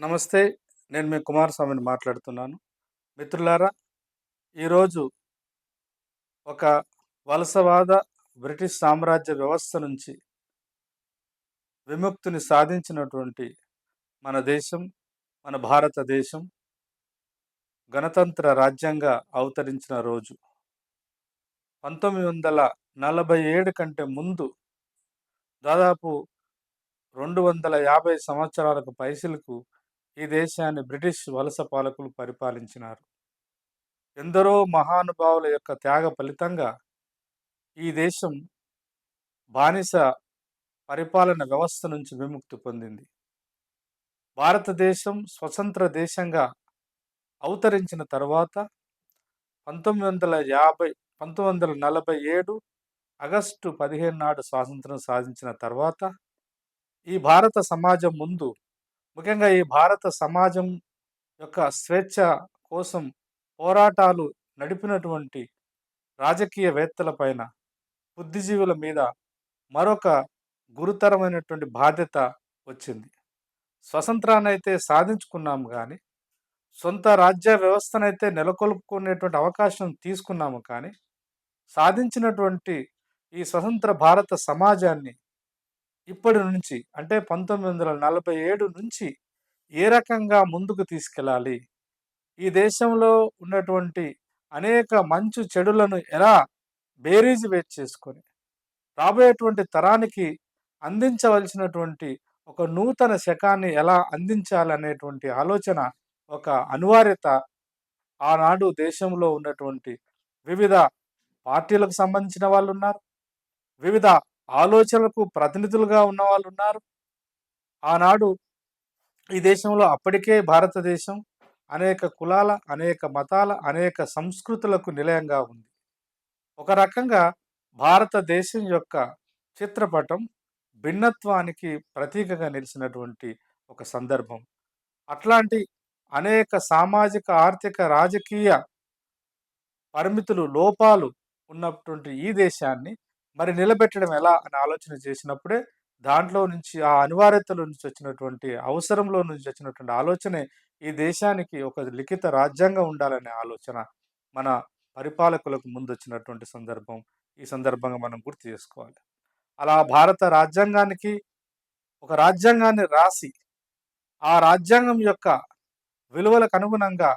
నమస్తే నేను మీ కుమారస్వామిని మాట్లాడుతున్నాను. మిత్రులారా ఈరోజు ఒక వలసవాద బ్రిటిష్ సామ్రాజ్య వ్యవస్థ నుంచి విముక్తిని సాధించినటువంటి మన దేశం మన భారతదేశం గణతంత్ర రాజ్యంగా అవతరించిన రోజు. పంతొమ్మిది వందల నలభై ఏడు కంటే ముందు దాదాపు రెండు వందల యాభై సంవత్సరాలకు పైసలకు ఈ దేశాన్ని బ్రిటిష్ వలస పాలకులు పరిపాలించినారు. ఎందరో మహానుభావుల యొక్క త్యాగ ఫలితంగా ఈ దేశం బానిస పరిపాలన వ్యవస్థ నుంచి విముక్తి పొందింది. భారతదేశం స్వతంత్ర దేశంగా అవతరించిన తర్వాత పంతొమ్మిది వందల యాభై పంతొమ్మిది వందల నలభై ఏడు ఆగస్టు పదిహేను నాడు స్వాతంత్రం సాధించిన తర్వాత ఈ భారత సమాజం ముందు ముఖ్యంగా ఈ భారత సమాజం యొక్క స్వేచ్ఛ కోసం పోరాటాలు నడిపినటువంటి రాజకీయవేత్తల పైన బుద్ధిజీవుల మీద మరొక గురుతరమైనటువంటి బాధ్యత వచ్చింది. స్వతంత్రాన్నైతే సాధించుకున్నాము కానీ సొంత రాజ్య వ్యవస్థనైతే నెలకొల్పుకునేటువంటి అవకాశం తీసుకున్నాము కానీ సాధించినటువంటి ఈ స్వతంత్ర భారత సమాజాన్ని ఇప్పటి నుంచి అంటే పంతొమ్మిది వందల నలభై ఏడు నుంచి ఏ రకంగా ముందుకు తీసుకెళ్ళాలి? ఈ దేశంలో ఉన్నటువంటి అనేక మంచు చెడులను ఎలా బేరీజ్ వేట్ చేసుకొని రాబోయేటువంటి తరానికి అందించవలసినటువంటి ఒక నూతన శకాన్ని ఎలా అందించాలనేటువంటి ఆలోచన ఒక అనివార్యత ఆనాడు దేశంలో ఉన్నటువంటి వివిధ పార్టీలకు సంబంధించిన వాళ్ళు ఉన్నారు వివిధ ఆలోచనలకు ప్రతినిధులుగా ఉన్న వాళ్ళు ఉన్నారు ఆనాడు ఈ దేశంలో అప్పటికే భారతదేశం అనేక కులాల అనేక మతాల అనేక సంస్కృతులకు నిలయంగా ఉంది. ఒక రకంగా భారతదేశం యొక్క చిత్రపటం భిన్నత్వానికి ప్రతీకగా నిలిచినటువంటి ఒక సందర్భం. అట్లాంటి అనేక సామాజిక ఆర్థిక రాజకీయ పరిమితులు లోపాలు ఉన్నటువంటి ఈ దేశాన్ని మరి నిలబెట్టడం ఎలా అని ఆలోచన చేసినప్పుడే దాంట్లో నుంచి ఆ అనివార్యతలో నుంచి వచ్చినటువంటి అవసరంలో నుంచి వచ్చినటువంటి ఆలోచనే ఈ దేశానికి ఒక లిఖిత రాజ్యాంగం ఉండాలనే ఆలోచన మన పరిపాలకులకు ముందు వచ్చినటువంటి సందర్భం. ఈ సందర్భంగా మనం గుర్తు చేసుకోవాలి. అలా భారత రాజ్యాంగానికి ఒక రాజ్యాంగాన్ని రాసి ఆ రాజ్యాంగం యొక్క విలువలకు అనుగుణంగా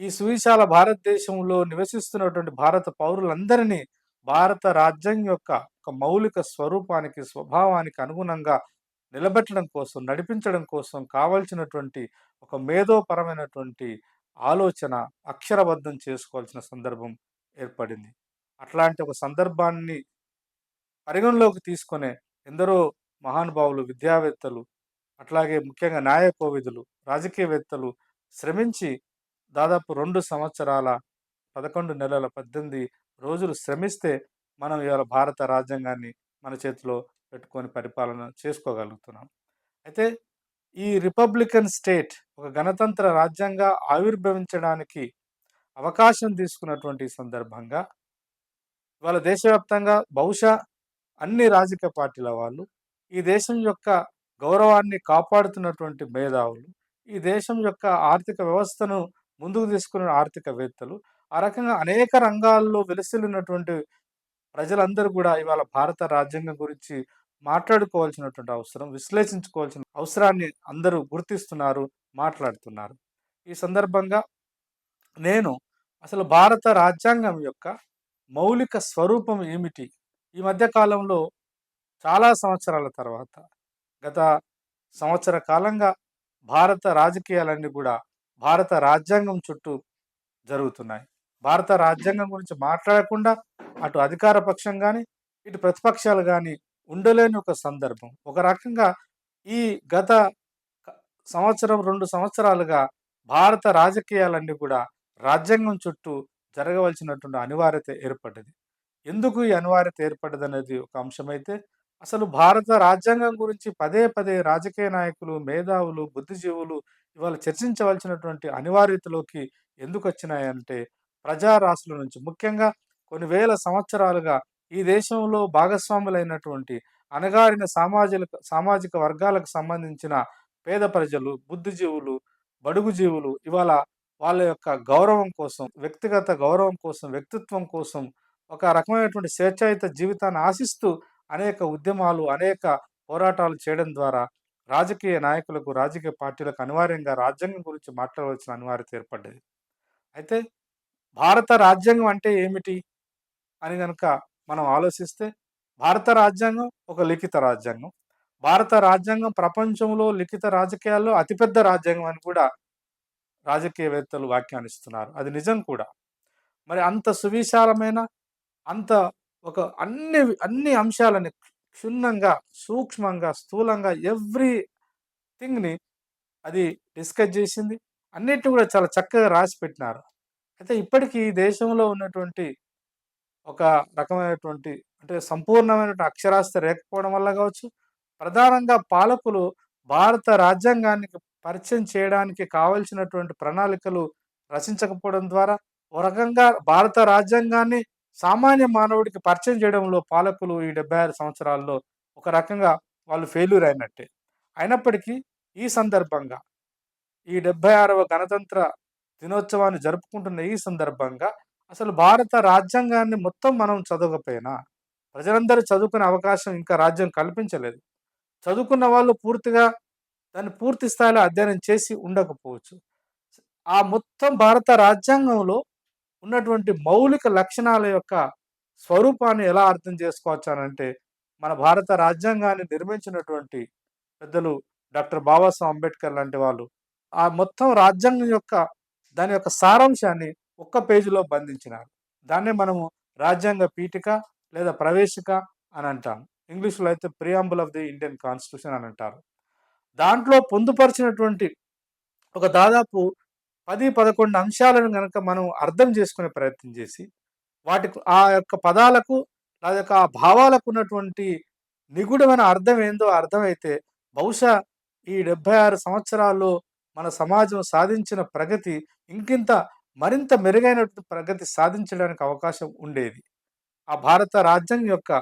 ఈ సువిశాల భారతదేశంలో నివసిస్తున్నటువంటి భారత పౌరులందరినీ భారత రాజ్యాంగం యొక్క ఒక మౌలిక స్వరూపానికి స్వభావానికి అనుగుణంగా నిలబెట్టడం కోసం నడిపించడం కోసం కావలసినటువంటి ఒక మేధోపరమైనటువంటి ఆలోచన అక్షరబద్ధం చేసుకోవాల్సిన సందర్భం ఏర్పడింది. అట్లాంటి ఒక సందర్భాన్ని పరిగణలోకి తీసుకునే ఎందరో మహానుభావులు విద్యావేత్తలు అట్లాగే ముఖ్యంగా న్యాయకోవిదులు రాజకీయవేత్తలు శ్రమించి దాదాపు రెండు సంవత్సరాల పదకొండు నెలల పద్దెనిమిది రోజులు శ్రమిస్తే మనం ఇవాళ భారత రాజ్యాంగాన్ని మన చేతిలో పెట్టుకొని పరిపాలన చేసుకోగలుగుతున్నాం. అయితే ఈ రిపబ్లికన్ స్టేట్ ఒక గణతంత్ర రాజ్యంగా ఆవిర్భవించడానికి అవకాశం తీసుకున్నటువంటి సందర్భంగా ఇవాళ దేశవ్యాప్తంగా బహుశా అన్ని రాజకీయ పార్టీల వాళ్ళు ఈ దేశం యొక్క గౌరవాన్ని కాపాడుతున్నటువంటి మేధావులు ఈ దేశం యొక్క ఆర్థిక వ్యవస్థను ముందుకు తీసుకున్న ఆర్థికవేత్తలు ఆ రకంగా అనేక రంగాల్లో వెలిసిల్లినటువంటి ప్రజలందరూ కూడా ఇవాళ భారత రాజ్యాంగం గురించి మాట్లాడుకోవాల్సినటువంటి అవసరం విశ్లేషించుకోవాల్సిన అవసరాన్ని అందరూ గుర్తిస్తున్నారు మాట్లాడుతున్నారు. ఈ సందర్భంగా నేను అసలు భారత రాజ్యాంగం యొక్క మౌలిక స్వరూపం ఏమిటి? ఈ మధ్య కాలంలో చాలా సంవత్సరాల తర్వాత గత సంవత్సర కాలంగా భారత రాజకీయాలన్నీ కూడా భారత రాజ్యాంగం చుట్టూ జరుగుతున్నాయి. భారత రాజ్యాంగం గురించి మాట్లాడకుండా అటు అధికార పక్షం కానీ ఇటు ప్రతిపక్షాలు కానీ ఉండలేని ఒక సందర్భం. ఒక రకంగా ఈ గత సంవత్సరం రెండు సంవత్సరాలుగా భారత రాజకీయాలన్నీ కూడా రాజ్యాంగం చుట్టూ జరగవలసినటువంటి అనివార్యత ఏర్పడ్డది. ఎందుకు ఈ అనివార్యత ఏర్పడ్డది అనేది ఒక అంశమైతే అసలు భారత రాజ్యాంగం గురించి పదే పదే రాజకీయ నాయకులు మేధావులు బుద్ధిజీవులు ఇవాళ చర్చించవలసినటువంటి అనివార్యతలోకి ఎందుకు వచ్చినాయంటే ప్రజారాశుల నుంచి ముఖ్యంగా కొన్ని వేల సంవత్సరాలుగా ఈ దేశంలో భాగస్వాములైనటువంటి అణగారిన సామాజిక సామాజిక వర్గాలకు సంబంధించిన పేద ప్రజలు, బుద్ధిజీవులు, బడుగు జీవులు ఇవాళ వాళ్ళ యొక్క గౌరవం కోసం, వ్యక్తిగత గౌరవం కోసం, వ్యక్తిత్వం కోసం ఒక రకమైనటువంటి స్వేచ్ఛాయుత జీవితాన్ని ఆశిస్తూ అనేక ఉద్యమాలు, అనేక పోరాటాలు చేయడం ద్వారా రాజకీయ నాయకులకు, రాజకీయ పార్టీలకు అనివార్యంగా రాజ్యాంగం గురించి మాట్లాడవలసిన అనివార్యత ఏర్పడ్డది. అయితే భారత రాజ్యాంగం అంటే ఏమిటి? అని కనుక మనం ఆలోచిస్తే భారత రాజ్యాంగం ఒక లిఖిత రాజ్యాంగం. భారత రాజ్యాంగం ప్రపంచంలో లిఖిత రాజకీయాల్లో అతిపెద్ద రాజ్యాంగం అని కూడా రాజకీయవేత్తలు వ్యాఖ్యానిస్తున్నారు. అది నిజం కూడా. మరి అంత సువిశాలమైన అంత ఒక అన్ని అన్ని అంశాలని క్షుణ్ణంగా, సూక్ష్మంగా, స్థూలంగా ఎవ్రీ థింగ్‌ని అది డిస్కస్ చేసింది. అన్నిటిని కూడా చాలా చక్కగా రాసి పెట్టినారు. అయితే ఇప్పటికీ దేశంలో ఉన్నటువంటి ఒక రకమైనటువంటి అంటే సంపూర్ణమైనటువంటి అక్షరాస్యత లేకపోవడం వల్ల కావచ్చు, ప్రధానంగా పాలకులు భారత రాజ్యాంగానికి పరిచయం చేయడానికి కావలసినటువంటి ప్రణాళికలు రచించకపోవడం ద్వారా, ఓ రకంగా భారత రాజ్యాంగాన్ని సామాన్య మానవుడికి పరిచయం చేయడంలో పాలకులు ఈ 76 సంవత్సరాల్లో ఒక రకంగా వాళ్ళు ఫెయిల్యూర్ అయినట్టే. అయినప్పటికీ ఈ సందర్భంగా ఈ 76వ గణతంత్ర దినోత్సవాన్ని జరుపుకుంటున్న ఈ సందర్భంగా అసలు భారత రాజ్యాంగాన్ని మొత్తం మనం చదవకపోయినా, ప్రజలందరూ చదువుకునే అవకాశం ఇంకా రాజ్యం కల్పించలేదు. చదువుకున్న వాళ్ళు పూర్తిగా దాన్ని పూర్తి స్థాయిలో అధ్యయనం చేసి ఉండకపోవచ్చు. ఆ మొత్తం భారత రాజ్యాంగంలో ఉన్నటువంటి మౌలిక లక్షణాల యొక్క స్వరూపాన్ని ఎలా అర్థం చేసుకోవచ్చు అంటే మన భారత రాజ్యాంగాన్ని నిర్మించినటువంటి పెద్దలు డాక్టర్ బాబాసాహెబ్ అంబేద్కర్ లాంటి వాళ్ళు, ఆ మొత్తం రాజ్యాంగం యొక్క దాని యొక్క సారాంశాన్ని ఒక్క పేజీలో బంధించినారు. దాన్నే మనము రాజ్యాంగ పీఠిక లేదా ప్రవేశిక అని అంటాం. ఇంగ్లీష్‌లో అయితే preamble of the Indian constitution అని అంటారు. దాంట్లో పొందుపరిచినటువంటి ఒక దాదాపు 10, 11 అంశాలను కనుక మనం అర్థం చేసుకునే ప్రయత్నం చేసి, వాటికి ఆ యొక్క పదాలకు, ఆ యొక్క ఆ భావాలకు ఉన్నటువంటి నిగూఢమైన అర్థం ఏందో అర్థమైతే, బహుశా ఈ 76 సంవత్సరాల్లో మన సమాజం సాధించిన ప్రగతి ఇంకింత మరింత మెరుగైనటువంటి ప్రగతి సాధించడానికి అవకాశం ఉండేది. ఆ భారత రాజ్యం యొక్క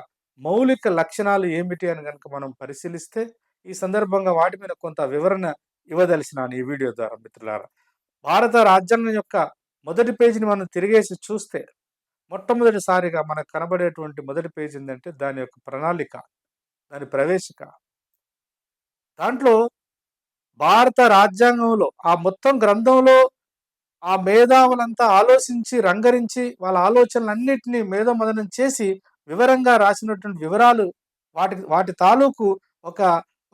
మౌలిక లక్షణాలు ఏమిటి అని కనుక మనం పరిశీలిస్తే, ఈ సందర్భంగా వాటి మీద కొంత వివరణ ఇవ్వదలిసినాను ఈ వీడియో ద్వారా మిత్రులారా. భారత రాజ్యాంగం యొక్క మొదటి పేజీని మనం తిరిగేసి చూస్తే, మొట్టమొదటిసారిగా మనకు కనబడేటువంటి మొదటి పేజీ ఏంటంటే దాని యొక్క ప్రణాళిక, దాని ప్రవేశిక. దాంట్లో భారత రాజ్యాంగంలో ఆ మొత్తం గ్రంథంలో ఆ మేధావులంతా ఆలోచించి, రంగరించి వాళ్ళ ఆలోచనలన్నింటినీ మేధోమదనం చేసి వివరంగా రాసినటువంటి వివరాలు వాటి వాటి తాలూకు ఒక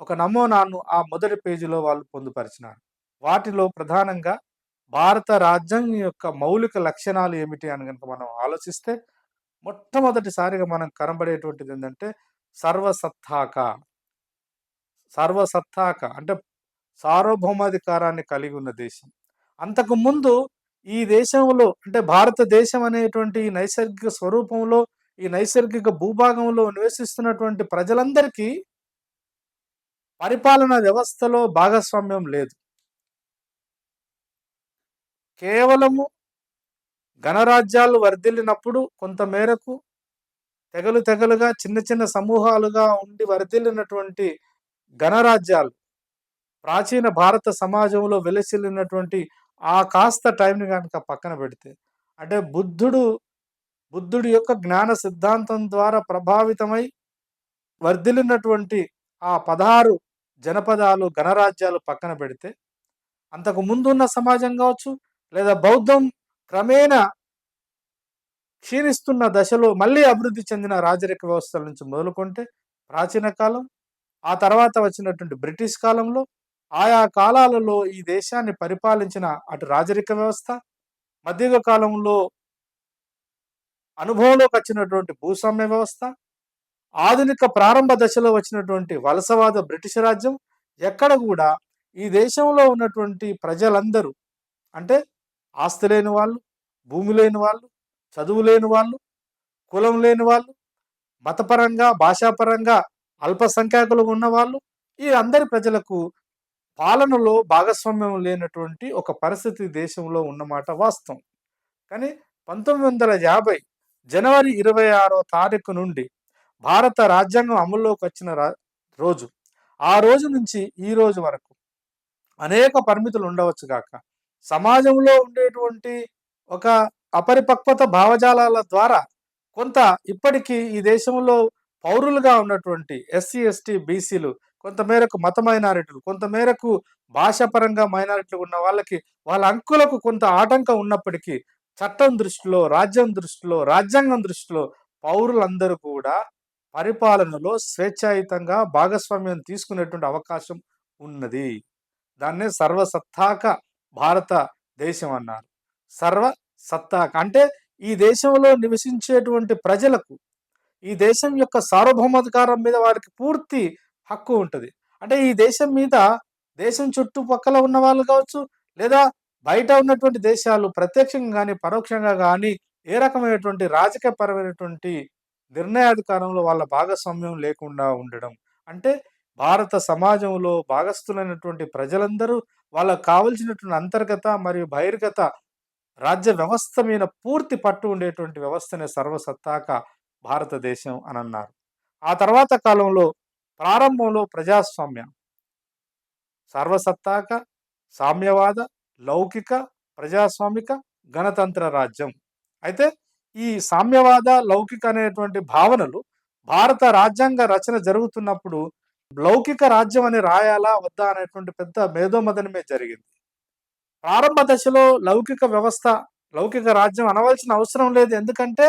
ఒక నమూనాను ఆ మొదటి పేజీలో వాళ్ళు పొందుపరిచినారు. వాటిలో ప్రధానంగా భారత రాజ్యాంగం యొక్క మౌలిక లక్షణాలు ఏమిటి అని కనుక మనం ఆలోచిస్తే, మొట్టమొదటిసారిగా మనం కనబడేటువంటిది ఏంటంటే సర్వసత్తాక. సర్వసత్తాక అంటే సార్వభౌమాధికారాన్ని కలిగి ఉన్న దేశం. అంతకుముందు ఈ దేశంలో అంటే భారతదేశం అనేటువంటి ఈ నైసర్గిక స్వరూపంలో, ఈ నైసర్గిక భూభాగంలో నివసిస్తున్నటువంటి ప్రజలందరికీ పరిపాలనా వ్యవస్థలో భాగస్వామ్యం లేదు. కేవలము గణరాజ్యాలు వర్ధిల్లినప్పుడు కొంత మేరకు తెగలు తెగలుగా, చిన్న చిన్న సమూహాలుగా ఉండి వర్ధిల్లినటువంటి గణరాజ్యాలు ప్రాచీన భారత సమాజంలో వెలసిల్లినటువంటి ఆ కాస్త టైంని కనుక పక్కన పెడితే, అంటే బుద్ధుడు బుద్ధుడి యొక్క జ్ఞాన సిద్ధాంతం ద్వారా ప్రభావితమై వర్ధిల్లినటువంటి ఆ 16 జనపదాలు, గణరాజ్యాలు పక్కన పెడితే, అంతకు ముందున్న సమాజం కావచ్చు, లేదా బౌద్ధం క్రమేణా క్షీణిస్తున్న దశలో మళ్ళీ అభివృద్ధి చెందిన రాజరిక వ్యవస్థల నుంచి మొదలుకుంటే ప్రాచీన కాలం, ఆ తర్వాత వచ్చినటువంటి బ్రిటిష్ కాలంలో, ఆయా కాలాలలో ఈ దేశాన్ని పరిపాలించిన అటు రాజరిక వ్యవస్థ, మధ్యయుగ కాలంలో అనుభవంలోకి వచ్చినటువంటి భూస్వామ్య వ్యవస్థ, ఆధునిక ప్రారంభ దశలో వచ్చినటువంటి వలసవాద బ్రిటిష్ రాజ్యం, ఎక్కడ కూడా ఈ దేశంలో ఉన్నటువంటి ప్రజలందరూ అంటే ఆస్తి లేని వాళ్ళు, భూమి లేని వాళ్ళు, చదువు లేని వాళ్ళు, కులం లేని వాళ్ళు, మతపరంగా, భాషాపరంగా అల్పసంఖ్యాకులు ఉన్నవాళ్ళు, ఈ అందరి ప్రజలకు పాలనలో భాగస్వామ్యం లేనటువంటి ఒక పరిస్థితి దేశంలో ఉన్నమాట వాస్తవం. కానీ 1950 జనవరి 26వ తారీఖు నుండి భారత రాజ్యాంగం అమల్లోకొచ్చిన రా రోజు. ఆ రోజు నుంచి ఈ రోజు వరకు అనేక పరిమితులు ఉండవచ్చు గాక. సమాజంలో ఉండేటువంటి ఒక అపరిపక్వత భావజాలాల ద్వారా కొంత ఇప్పటికీ ఈ దేశంలో పౌరులుగా ఉన్నటువంటి ఎస్సీ, ఎస్టీ, బీసీలు కొంతమేరకు మత మైనారిటీలు, కొంతమేరకు భాషాపరంగా మైనారిటీలు ఉన్న వాళ్ళకి వాళ్ళ అంకులకు కొంత ఆటంకం ఉన్నప్పటికీ చట్టం దృష్టిలో, రాజ్యం దృష్టిలో, రాజ్యాంగం దృష్టిలో పౌరులందరూ కూడా పరిపాలనలో స్వేచ్ఛాయుతంగా భాగస్వామ్యం తీసుకునేటువంటి అవకాశం ఉన్నది. దాన్నే సర్వసత్తాక భారతదేశం అన్నారు. సర్వ సత్తాక అంటే ఈ దేశంలో నివసించేటువంటి ప్రజలకు ఈ దేశం యొక్క సార్వభౌమాధికారం మీద వారికి పూర్తి హక్కు ఉంటుంది అంటే ఈ దేశం మీద దేశం చుట్టుపక్కల ఉన్న వాళ్ళు కావచ్చు, లేదా బయట ఉన్నటువంటి దేశాలు ప్రత్యక్షంగా కానీ పరోక్షంగా కానీ ఏ రకమైనటువంటి రాజకీయపరమైనటువంటి నిర్ణయాధికారంలో వాళ్ళ భాగస్వామ్యం లేకుండా ఉండడం. అంటే భారత సమాజంలో భాగస్థులైనటువంటి ప్రజలందరూ వాళ్ళకు కావలసినటువంటి అంతర్గత మరియు బహిర్గత రాజ్య వ్యవస్థ మీద పూర్తి పట్టు ఉండేటువంటి వ్యవస్థనే సర్వసత్తాక భారతదేశం అని అన్నారు ఆ తర్వాత కాలంలో ప్రారంభంలో ప్రజాస్వామ్య సర్వసత్తాక, సామ్యవాద, లౌకిక, ప్రజాస్వామిక, గణతంత్ర రాజ్యం. అయితే ఈ సామ్యవాద, లౌకిక అనేటువంటి భావనలు భారత రాజ్యాంగ రచన జరుగుతున్నప్పుడు లౌకిక రాజ్యం అని రాయాలా? వద్దా? అనేటువంటి పెద్ద మేధోమథనమే జరిగింది. ప్రారంభ దశలో లౌకిక వ్యవస్థ, లౌకిక రాజ్యం అనవలసిన అవసరం లేదు. ఎందుకంటే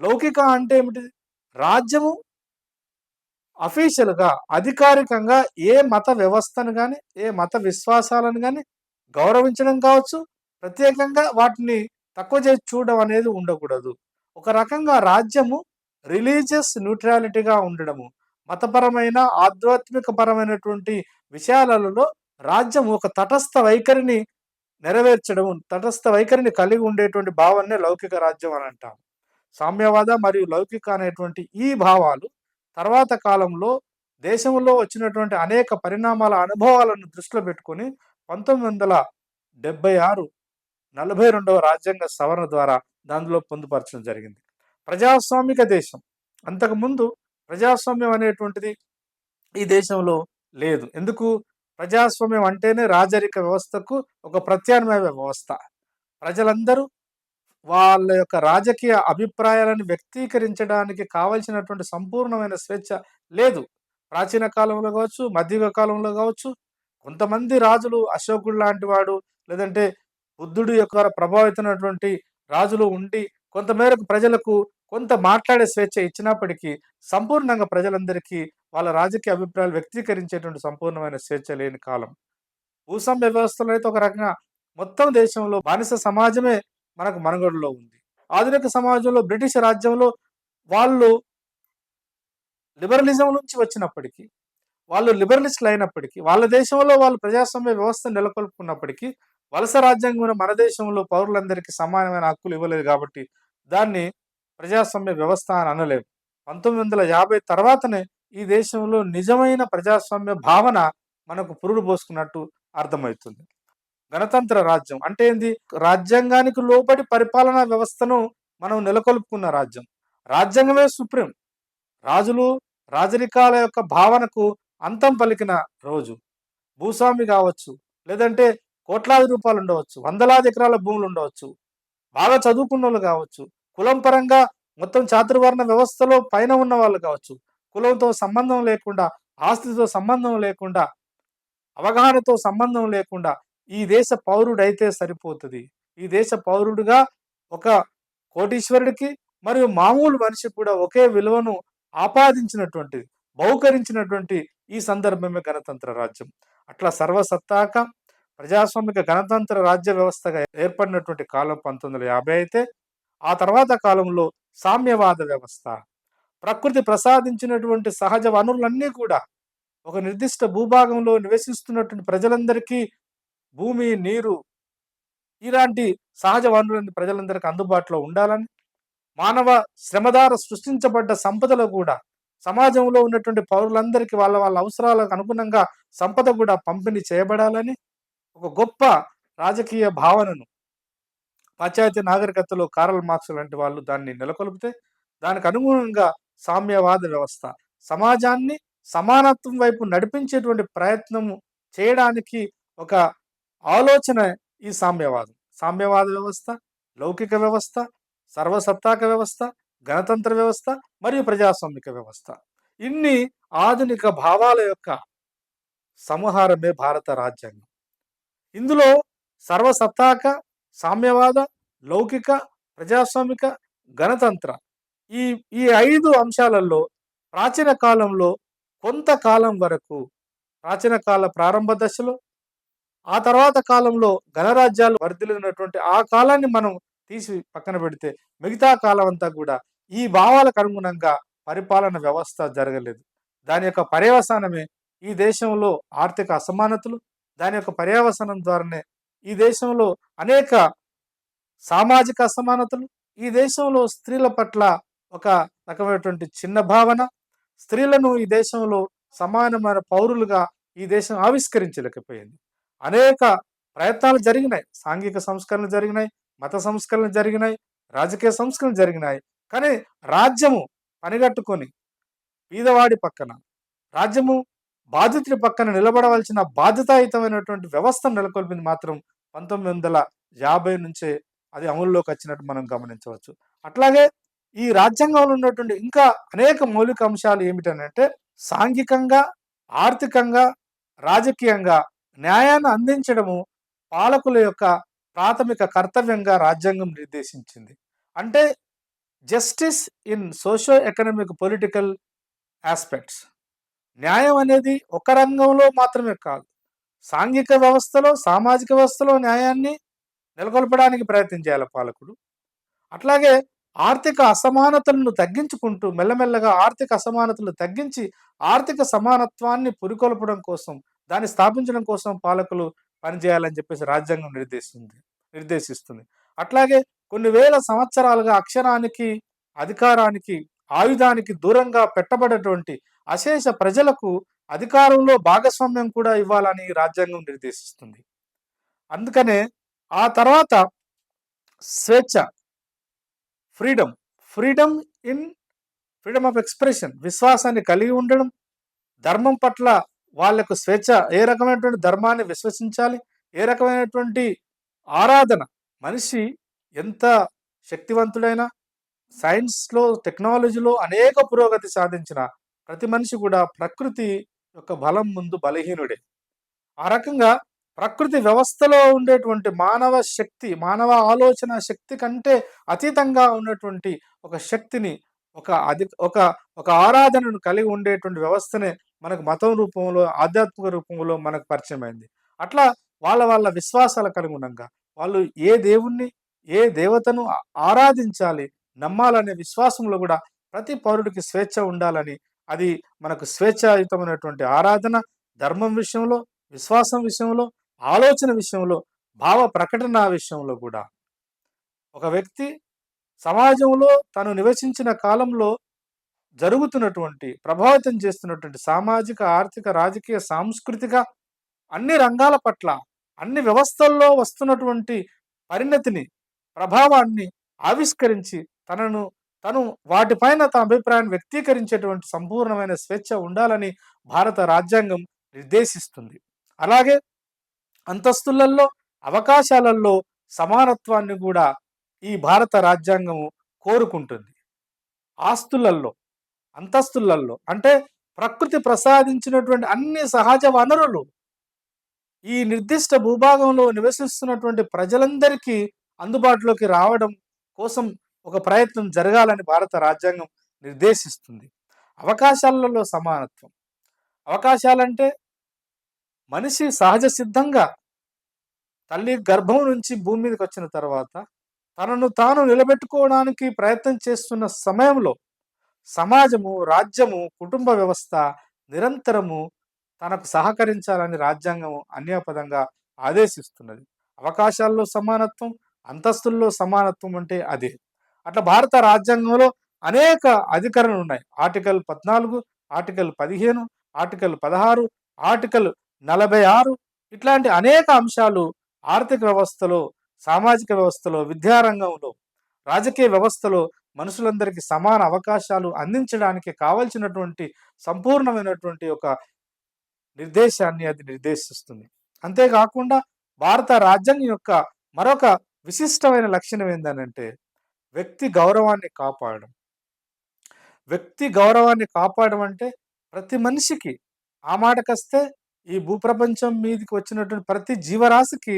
లౌకిక అంటే ఏమిటి? రాజ్యము అఫీషియల్‌గా, అధికారికంగా ఏ మత వ్యవస్థను కానీ ఏ మత విశ్వాసాలను కానీ గౌరవించడం కావచ్చు, ప్రత్యేకంగా వాటిని తక్కువ చేసి చూడడం అనేది ఉండకూడదు. ఒక రకంగా రాజ్యము రిలీజియస్ న్యూట్రాలిటీగా ఉండడము. మతపరమైన, ఆధ్యాత్మిక పరమైనటువంటి విషయాలలో రాజ్యం ఒక తటస్థ వైఖరిని నెరవేర్చడం, తటస్థ వైఖరిని కలిగి ఉండేటువంటి భావాన్ని లౌకిక రాజ్యం అని అంటాం. సామ్యవాద మరియు లౌకిక అనేటువంటి ఈ భావాలు తర్వాత కాలంలో దేశంలో వచ్చినటువంటి అనేక పరిణామాల అనుభవాలను దృష్టిలో పెట్టుకొని 1976 42వ రాజ్యాంగ సవరణ ద్వారా దానిలో పొందుపరచడం జరిగింది. ప్రజాస్వామిక దేశం. అంతకుముందు ప్రజాస్వామ్యం అనేటువంటిది ఈ దేశంలో లేదు. ఎందుకు? ప్రజాస్వామ్యం అంటేనే రాజరిక వ్యవస్థకు ఒక ప్రత్యామ్నాయ వ్యవస్థ. ప్రజలందరూ వాళ్ళ యొక్క రాజకీయ అభిప్రాయాలను వ్యక్తీకరించడానికి కావలసినటువంటి సంపూర్ణమైన స్వేచ్ఛ లేదు. ప్రాచీన కాలంలో కావచ్చు, మధ్యయుగ కాలంలో కావచ్చు, కొంతమంది రాజులు అశోకుడు లాంటి వాడు, లేదంటే బుద్ధుడి యొక్క ప్రభావితమైనటువంటి రాజులు ఉండి కొంతమేరకు ప్రజలకు కొంత మాట్లాడే స్వేచ్ఛ ఇచ్చినప్పటికీ సంపూర్ణంగా ప్రజలందరికీ వాళ్ళ రాజకీయ అభిప్రాయాలు వ్యక్తీకరించేటువంటి సంపూర్ణమైన స్వేచ్ఛ లేని కాలం. భూస్వామ్య వ్యవస్థలో అయితే ఒక రకంగా మొత్తం దేశంలో బానిస సమాజమే మనకు మనుగడలో ఉంది. ఆధునిక సమాజంలో బ్రిటిష్ రాజ్యంలో వాళ్ళు లిబరలిజం నుంచి వచ్చినప్పటికీ, వాళ్ళు లిబరలిస్టులు అయినప్పటికీ, వాళ్ళ దేశంలో వాళ్ళు ప్రజాస్వామ్య వ్యవస్థను నెలకొల్పుకున్నప్పటికీ, వలస రాజ్యాంగం మన దేశంలో పౌరులందరికీ సమానమైన హక్కులు ఇవ్వలేదు కాబట్టి దాన్ని ప్రజాస్వామ్య వ్యవస్థ అని అనలేము. 1950 తర్వాతనే ఈ దేశంలో నిజమైన ప్రజాస్వామ్య భావన మనకు పురుడు పోసుకున్నట్టు అర్థమవుతుంది. గణతంత్ర రాజ్యం అంటే ఏంది? రాజ్యాంగానికి లోబడి పరిపాలనా వ్యవస్థను మనం నెలకొల్పుకున్న రాజ్యం. రాజ్యాంగమే సుప్రీం. రాజులు, రాజరికాల యొక్క భావనకు అంతం పలికిన రోజు. భూస్వామి కావచ్చు, లేదంటే కోట్లాది రూపాయలు ఉండవచ్చు, వందలాది ఎకరాల భూములు ఉండవచ్చు, బాగా చదువుకున్న వాళ్ళు కావచ్చు, కులం పరంగా మొత్తం చాతుర్వర్ణ వ్యవస్థలో పైన ఉన్న వాళ్ళు కావచ్చు, కులంతో సంబంధం లేకుండా, ఆస్తితో సంబంధం లేకుండా, అవగాహనతో సంబంధం లేకుండా ఈ దేశ పౌరుడైతే సరిపోతుంది ఈ దేశ పౌరుడుగా ఒక కోటీశ్వరుడికి మరియు మామూలు మనిషికి కూడా ఒకే విలువను ఆపాదించినటువంటిది, బహూకరించినటువంటి ఈ సందర్భమే గణతంత్ర రాజ్యం. అట్లా సర్వసత్తాక ప్రజాస్వామిక గణతంత్ర రాజ్య వ్యవస్థగా ఏర్పడినటువంటి కాలం 1950 అయితే, ఆ తర్వాత కాలంలో సామ్యవాద వ్యవస్థ. ప్రకృతి ప్రసాదించినటువంటి సహజ వనరులన్నీ కూడా ఒక నిర్దిష్ట భూభాగంలో నివసిస్తున్నటువంటి ప్రజలందరికీ భూమి, నీరు ఇలాంటి సహజ వనరులను ప్రజలందరికీ అందుబాటులో ఉండాలని, మానవ శ్రమ ద్వారా సృష్టించబడ్డ సంపదలు కూడా సమాజంలో ఉన్నటువంటి పౌరులందరికీ వాళ్ళ వాళ్ళ అవసరాలకు అనుగుణంగా సంపద కూడా పంపిణీ చేయబడాలని ఒక గొప్ప రాజకీయ భావనను పాశ్చాత్య నాగరికతలో కారల్ మార్క్స్ లాంటి వాళ్ళు దాన్ని నెలకొల్పితే, దానికి అనుగుణంగా సామ్యవాద వ్యవస్థ సమాజాన్ని సమానత్వం వైపు నడిపించేటువంటి ప్రయత్నం చేయడానికి ఒక ఆలోచన ఈ సామ్యవాదం. సామ్యవాద వ్యవస్థ లౌకిక వ్యవస్థ సర్వసత్తాక వ్యవస్థ గణతంత్ర వ్యవస్థ మరియు ప్రజాస్వామిక వ్యవస్థ. ఇన్ని ఆధునిక భావాల యొక్క సమాహారమే భారత రాజ్యాంగం. ఇందులో సర్వసత్తాక సామ్యవాద లౌకిక ప్రజాస్వామిక గణతంత్ర ఈ ఈ ఐదు అంశాలలో ప్రాచీన కాలంలో కొంతకాలం వరకు ప్రాచీన కాల ప్రారంభ దశలో ఆ తర్వాత కాలంలో గణరాజ్యాలు వర్ధిల్లినటువంటి ఆ కాలాన్ని మనం తీసి పక్కన పెడితే మిగతా కాలం అంతా కూడా ఈ భావాలకు అనుగుణంగా పరిపాలన వ్యవస్థ జరగలేదు. దాని యొక్క పర్యవసానమే ఈ దేశంలో ఆర్థిక అసమానతలు దాని యొక్క పర్యవసానం ద్వారానే ఈ దేశంలో అనేక సామాజిక అసమానతలు ఈ దేశంలో స్త్రీల పట్ల ఒక రకమైనటువంటి చిన్న భావన స్త్రీలను ఈ దేశంలో సమానమైన పౌరులుగా ఈ దేశం ఆవిష్కరించలేకపోయింది. అనేక ప్రయత్నాలు జరిగినాయి. సాంఘిక సంస్కరణలు జరిగినాయి మత సంస్కరణలు జరిగినాయి రాజకీయ సంస్కరణలు జరిగినాయి. కానీ రాజ్యము పనిగట్టుకొని పీదవాడి పక్కన రాజ్యము బాధితుడి పక్కన నిలబడవలసిన బాధ్యతాయుతమైనటువంటి వ్యవస్థను నెలకొల్పింది మాత్రం పంతొమ్మిది వందల యాభై నుంచే అది అమలులోకి వచ్చినట్టు మనం గమనించవచ్చు. అట్లాగే ఈ రాజ్యాంగంలో ఉన్నటువంటి ఇంకా అనేక మౌలిక అంశాలు ఏమిటనంటే సాంఘికంగా ఆర్థికంగా రాజకీయంగా న్యాయాన్ని అందించడము పాలకుల యొక్క ప్రాథమిక కర్తవ్యంగా రాజ్యాంగం నిర్దేశించింది. అంటే justice in socio economic political aspects న్యాయం అనేది ఒక రంగంలో మాత్రమే కాదు. సాంఘిక వ్యవస్థలో సామాజిక వ్యవస్థలో న్యాయాన్ని నెలకొల్పడానికి ప్రయత్నం చేయాలి పాలకుడు అట్లాగే ఆర్థిక అసమానతలను తగ్గించుకుంటూ మెల్లమెల్లగా ఆర్థిక అసమానతలు తగ్గించి ఆర్థిక సమానత్వాన్ని పురికొల్పడం కోసం దాన్ని స్థాపించడం కోసం పాలకులు పనిచేయాలని చెప్పేసి రాజ్యాంగం నిర్దేశిస్తుంది నిర్దేశిస్తుంది. అట్లాగే కొన్ని వేల సంవత్సరాలుగా అక్షరానికి అధికారానికి ఆయుధానికి దూరంగా పెట్టబడేటువంటి అశేష ప్రజలకు అధికారంలో భాగస్వామ్యం కూడా ఇవ్వాలని రాజ్యాంగం నిర్దేశిస్తుంది. అందుకనే ఆ తర్వాత స్వేచ్ఛ freedom freedom in freedom of expression విశ్వాసాన్ని కలిగి ఉండడం ధర్మం పట్ల వాళ్ళకు స్వేచ్ఛ ఏ రకమైనటువంటి ధర్మాన్ని విశ్వసించాలి ఏ రకమైనటువంటి ఆరాధన మనిషి ఎంత శక్తివంతుడైనా సైన్స్లో టెక్నాలజీలో అనేక పురోగతి సాధించిన ప్రతి మనిషి కూడా ప్రకృతి యొక్క బలం ముందు బలహీనుడే. ఆ రకంగా ప్రకృతి వ్యవస్థలో ఉండేటువంటి మానవ శక్తి మానవ ఆలోచన శక్తి కంటే అతీతంగా ఉన్నటువంటి ఒక శక్తిని ఒక అధి ఒక ఒక ఆరాధనను కలిగి ఉండేటువంటి వ్యవస్థనే మనకు మతం రూపంలో ఆధ్యాత్మిక రూపంలో మనకు పరిచయం అయింది. అట్లా వాళ్ళ వాళ్ళ విశ్వాసాలకు అనుగుణంగా వాళ్ళు ఏ దేవుణ్ణి ఏ దేవతను ఆరాధించాలి నమ్మాలనే విశ్వాసంలో కూడా ప్రతి పౌరుడికి స్వేచ్ఛ ఉండాలని అది మనకు స్వేచ్ఛాయుతమైనటువంటి ఆరాధన ధర్మం విషయంలో విశ్వాసం విషయంలో ఆలోచన విషయంలో భావ ప్రకటన విషయంలో కూడా. ఒక వ్యక్తి సమాజంలో తను నివసించిన కాలంలో జరుగుతున్నటువంటి ప్రభావితం చేస్తున్నటువంటి సామాజిక ఆర్థిక రాజకీయ సాంస్కృతిక అన్ని రంగాల పట్ల అన్ని వ్యవస్థల్లో వస్తున్నటువంటి పరిణతిని ప్రభావాన్ని ఆవిష్కరించి తనను తను వాటిపైన తన అభిప్రాయాన్ని వ్యక్తీకరించేటువంటి సంపూర్ణమైన స్వేచ్ఛ ఉండాలని భారత రాజ్యాంగం నిర్దేశిస్తుంది. అలాగే అంతస్తులలో అవకాశాలలో సమానత్వాన్ని కూడా ఈ భారత రాజ్యాంగము కోరుకుంటుంది. ఆస్తులలో అంతస్తులలో అంటే ప్రకృతి ప్రసాదించినటువంటి అన్ని సహజ వనరులు ఈ నిర్దిష్ట భూభాగంలో నివసిస్తున్నటువంటి ప్రజలందరికీ అందుబాటులోకి రావడం కోసం ఒక ప్రయత్నం జరగాలని భారత రాజ్యాంగం నిర్దేశిస్తుంది. అవకాశాలలో సమానత్వం. అవకాశాలంటే మనిషి సహజ సిద్ధంగా తల్లి గర్భం నుంచి భూమి మీదకి వచ్చిన తర్వాత తనను తాను నిలబెట్టుకోవడానికి ప్రయత్నం చేస్తున్న సమయంలో సమాజము రాజ్యము కుటుంబ వ్యవస్థ నిరంతరము తనకు సహకరించాలని రాజ్యాంగం అన్యాపదంగా ఆదేశిస్తున్నది. అవకాశాల్లో సమానత్వం అంతస్తుల్లో సమానత్వం అంటే అదే. అట్లా భారత రాజ్యాంగంలో అనేక అధికరణలు ఉన్నాయి. ఆర్టికల్ పద్నాలుగు ఆర్టికల్ పదిహేను ఆర్టికల్ పదహారు ఆర్టికల్ నలభై ఆరు ఇట్లాంటి అనేక అంశాలు ఆర్థిక వ్యవస్థలో సామాజిక వ్యవస్థలో విద్యారంగంలో రాజకీయ వ్యవస్థలో మనుషులందరికీ సమాన అవకాశాలు అందించడానికి కావలసినటువంటి సంపూర్ణమైనటువంటి ఒక నిర్దేశాన్ని అది నిర్దేశిస్తుంది. అంతేకాకుండా భారత రాజ్యాంగం యొక్క మరొక విశిష్టమైన లక్షణం ఏంటంటే వ్యక్తి గౌరవాన్ని కాపాడడం. వ్యక్తి గౌరవాన్ని కాపాడడం అంటే ప్రతి మనిషికి ఆ మాటకొస్తే ఈ భూప్రపంచం మీదకి వచ్చినటువంటి ప్రతి జీవరాశికి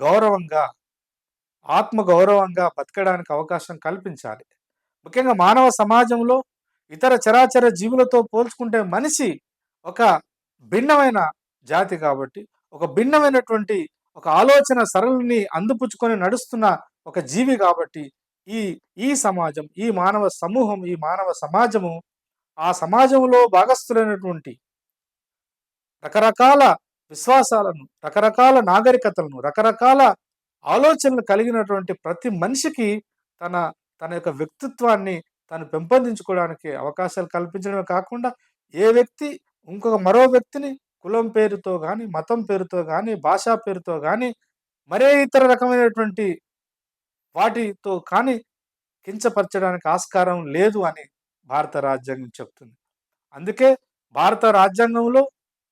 గౌరవంగా ఆత్మ గౌరవంగా బతకడానికి అవకాశం కల్పించాలి. ముఖ్యంగా మానవ సమాజంలో ఇతర చరాచర జీవులతో పోల్చుకుంటే మనిషి ఒక భిన్నమైన జాతి కాబట్టి ఒక భిన్నమైనటువంటి ఒక ఆలోచన సరళిని అందుపుచ్చుకొని నడుస్తున్న ఒక జీవి కాబట్టి ఈ ఈ సమాజం ఈ మానవ సమూహం ఈ మానవ సమాజము ఆ సమాజంలో భాగస్థులైనటువంటి రకరకాల విశ్వాసాలను రకరకాల నాగరికతలను రకరకాల ఆలోచనలు కలిగినటువంటి ప్రతి మనిషికి తన తన యొక్క వ్యక్తిత్వాన్ని తను పెంపొందించుకోవడానికి అవకాశాలు కల్పించడమే కాకుండా ఏ వ్యక్తి ఇంకొక మరో వ్యక్తిని కులం పేరుతో కానీ మతం పేరుతో కానీ భాషా పేరుతో కానీ మరే ఇతర రకమైనటువంటి వాటితో కానీ కించపరచడానికి ఆస్కారం లేదు అని భారత రాజ్యాంగం చెప్తుంది. అందుకే భారత రాజ్యాంగంలో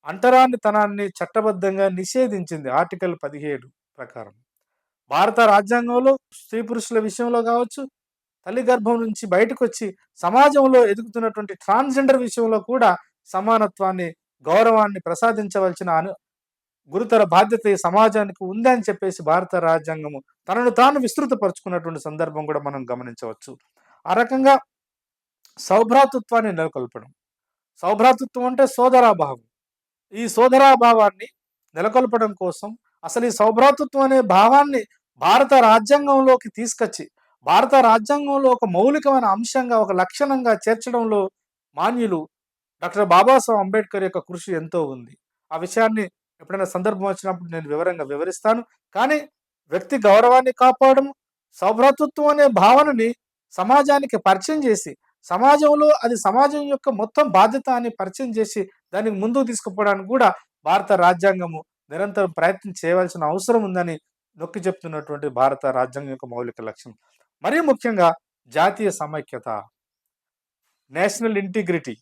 అంటరానితనాన్ని చట్టబద్ధంగా నిషేధించింది ఆర్టికల్ పదిహేడు ప్రకారం. భారత రాజ్యాంగంలో స్త్రీ పురుషుల విషయంలో కావచ్చు తల్లి గర్భం నుంచి బయటకు వచ్చి సమాజంలో ఎదుగుతున్నటువంటి ట్రాన్స్జెండర్ విషయంలో కూడా సమానత్వాన్ని గౌరవాన్ని ప్రసాదించవలసిన అను గురుతర బాధ్యత ఈ సమాజానికి ఉందని చెప్పేసి భారత రాజ్యాంగము తనను తాను విస్తృతపరుచుకున్నటువంటి సందర్భం కూడా మనం గమనించవచ్చు. ఆ రకంగా సౌభ్రాతృత్వాన్ని నెలకొల్పడం. సౌభ్రాతృత్వం అంటే సోదరాభావం. ఈ సోదరాభావాన్ని నెలకొల్పడం కోసం అసలు ఈ సౌభ్రాతృత్వం అనే భావాన్ని భారత రాజ్యాంగంలోకి తీసుకొచ్చి భారత రాజ్యాంగంలో ఒక మౌలికమైన అంశంగా ఒక లక్షణంగా చేర్చడంలో మాన్యులు డాక్టర్ బాబాసాహెబ్ అంబేద్కర్ యొక్క కృషి ఎంతో ఉంది. ఆ విషయాన్ని ఎప్పుడైనా సందర్భం వచ్చినప్పుడు నేను వివరంగా వివరిస్తాను. కానీ వ్యక్తి గౌరవాన్ని కాపాడడం సౌభ్రాతృత్వం అనే భావనని సమాజానికి పరిచయం చేసి సమాజంలో అది సమాజం యొక్క మొత్తం బాధ్యత అని పరిచయం చేసి దానికి ముందుకు తీసుకుపోవడానికి కూడా భారత రాజ్యాంగము నిరంతరం ప్రయత్నం చేయవలసిన అవసరం ఉందని నొక్కి చెప్తున్నటువంటి భారత రాజ్యాంగం యొక్క మౌలిక లక్ష్యం మరీ ముఖ్యంగా జాతీయ సమైక్యత నేషనల్ ఇంటిగ్రిటీ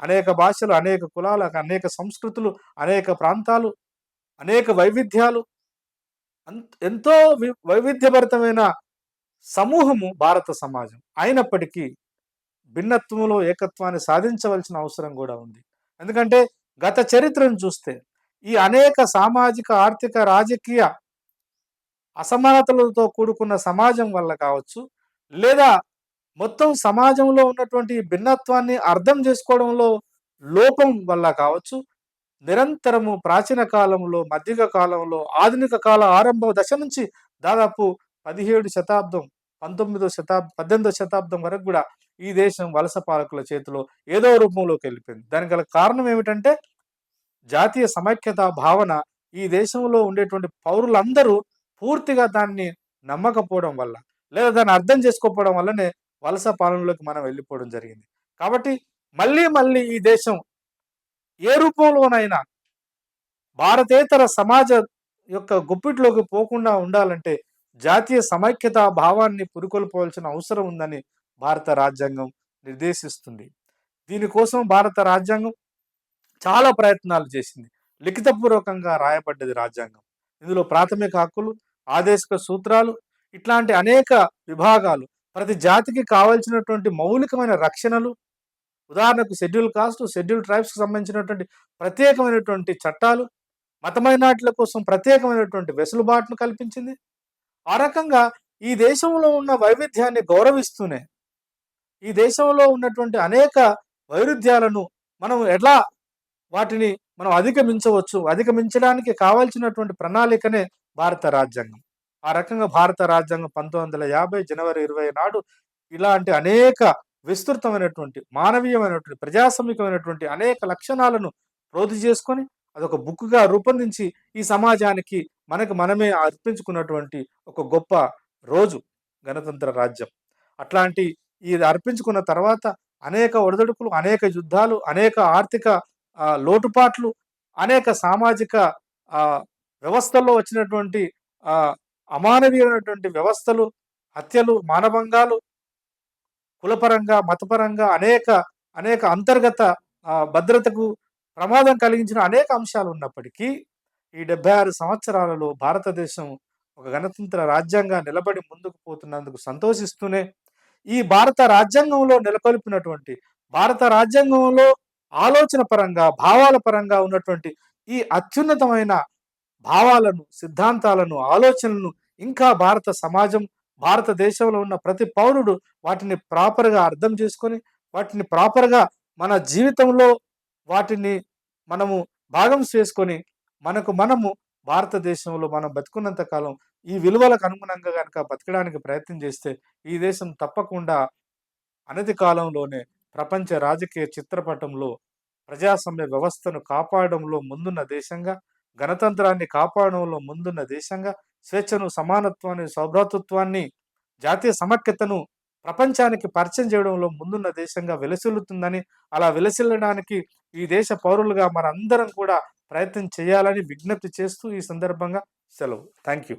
అనేక భాషలు అనేక కులాలు అనేక సంస్కృతులు అనేక ప్రాంతాలు అనేక వైవిధ్యాలు ఎంతో వి- వైవిధ్యభరితమైన సమూహము భారత సమాజం. అయినప్పటికీ భిన్నత్వంలో ఏకత్వాన్ని సాధించవలసిన అవసరం కూడా ఉంది. ఎందుకంటే గత చరిత్రను చూస్తే ఈ అనేక సామాజిక ఆర్థిక రాజకీయ అసమానతలతో కూడుకున్న సమాజం వల్ల కావచ్చు లేదా మొత్తం సమాజంలో ఉన్నటువంటి భిన్నత్వాన్ని అర్థం చేసుకోవడంలో లోపం వల్ల కావచ్చు నిరంతరము ప్రాచీన కాలంలో మధ్యక కాలంలో ఆధునిక కాల ఆరంభ దశ నుంచి దాదాపు పదిహేడు శతాబ్దం పంతొమ్మిదో శతాబ్దం పద్దెనిమిదో శతాబ్దం వరకు కూడా ఈ దేశం వలస పాలకుల చేతిలో ఏదో రూపంలోకి వెళ్ళిపోయింది. దానికి గల కారణం ఏమిటంటే జాతీయ సమైక్యత భావన ఈ దేశంలో ఉండేటువంటి పౌరులందరూ పూర్తిగా దాన్ని నమ్మకపోవడం వల్ల లేదా దాన్ని అర్థం చేసుకోకపోవడం వల్లనే వలస పాలనలోకి మనం వెళ్ళిపోవడం జరిగింది. కాబట్టి మళ్ళీ మళ్ళీ ఈ దేశం ఏ రూపంలోనైనా భారతేతర సమాజ యొక్క గుప్పిట్లోకి పోకుండా ఉండాలంటే జాతీయ సమైక్యత భావాన్ని పురుకొల్పవలసిన అవసరం ఉందని భారత రాజ్యాంగం నిర్దేశిస్తుంది. దీనికోసం భారత రాజ్యాంగం చాలా ప్రయత్నాలు చేసింది. లిఖితపూర్వకంగా రాయబడ్డది రాజ్యాంగం. ఇందులో ప్రాథమిక హక్కులు ఆదేశక సూత్రాలు ఇట్లాంటి అనేక విభాగాలు ప్రతి జాతికి కావలసినటువంటి మౌలికమైన రక్షణలు ఉదాహరణకు షెడ్యూల్ కాస్ట్ షెడ్యూల్ ట్రైబ్స్కి సంబంధించినటువంటి ప్రత్యేకమైనటువంటి చట్టాలు మతమైనాట్ల కోసం ప్రత్యేకమైనటువంటి వెసులుబాటును కల్పించింది. ఆ రకంగా ఈ దేశంలో ఉన్న వైవిధ్యాన్ని గౌరవిస్తూనే ఈ దేశంలో ఉన్నటువంటి అనేక వైరుధ్యాలను మనం ఎలా వాటిని మనం అధిగమించవచ్చు అధిగమించడానికి కావాల్సినటువంటి ప్రణాళికనే భారత రాజ్యాంగం. ఆ రకంగా భారత రాజ్యాంగం పంతొమ్మిది వందల యాభై జనవరి ఇరవై నాడు ఇలాంటి అనేక విస్తృతమైనటువంటి మానవీయమైనటువంటి ప్రజాస్వామికమైనటువంటి అనేక లక్షణాలను ప్రోధి చేసుకొని అదొక బుక్గా రూపొందించి ఈ సమాజానికి మనకు మనమే అర్పించుకున్నటువంటి ఒక గొప్ప రోజు గణతంత్ర రాజ్యం. అట్లాంటి ఇది అర్పించుకున్న తర్వాత అనేక ఒడిదుడుకులు అనేక యుద్ధాలు అనేక ఆర్థిక లోటుపాట్లు అనేక సామాజిక వ్యవస్థల్లో వచ్చినటువంటి ఆ, అమానవీయమైనటువంటి వ్యవస్థలు హత్యలు మానభంగాలు కులపరంగా మతపరంగా అనేక అనేక అంతర్గత భద్రతకు ప్రమాదం కలిగించిన అనేక అంశాలు ఉన్నప్పటికీ ఈ డెబ్బై ఆరు సంవత్సరాలలో భారతదేశం ఒక గణతంత్ర రాజ్యాంగంగా నిలబడి ముందుకు పోతున్నందుకు సంతోషిస్తూనే ఈ భారత రాజ్యాంగంలో నెలకొల్పినటువంటి భారత రాజ్యాంగంలో ఆలోచన పరంగా భావాల పరంగా ఉన్నటువంటి ఈ అత్యున్నతమైన భావాలను సిద్ధాంతాలను ఆలోచనలను ఇంకా భారత సమాజం భారతదేశంలో ఉన్న ప్రతి పౌరుడు వాటిని ప్రాపర్గా అర్థం చేసుకొని వాటిని ప్రాపర్గా మన జీవితంలో వాటిని మనము భాగం చేసుకొని మనకు మనము భారతదేశంలో మనం బతుకున్నంత కాలం ఈ విలువలకు అనుగుణంగా కనుక బతకడానికి ప్రయత్నం చేస్తే ఈ దేశం తప్పకుండా అనతి కాలంలోనే ప్రపంచ రాజకీయ చిత్రపటంలో ప్రజాస్వామ్య వ్యవస్థను కాపాడడంలో ముందున్న దేశంగా గణతంత్రాన్ని కాపాడడంలో ముందున్న దేశంగా స్వేచ్ఛను సమానత్వాన్ని సౌభ్రాతృత్వాన్ని జాతీయ సమైక్యతను ప్రపంచానికి పరిచయం చేయడంలో ముందున్న దేశంగా వెలసిల్లుతుందని అలా వెలసిల్లడానికి ఈ దేశ పౌరులుగా మనందరం కూడా ప్రయత్నం చేయాలని విజ్ఞప్తి చేస్తూ ఈ సందర్భంగా సెలవు. Thank you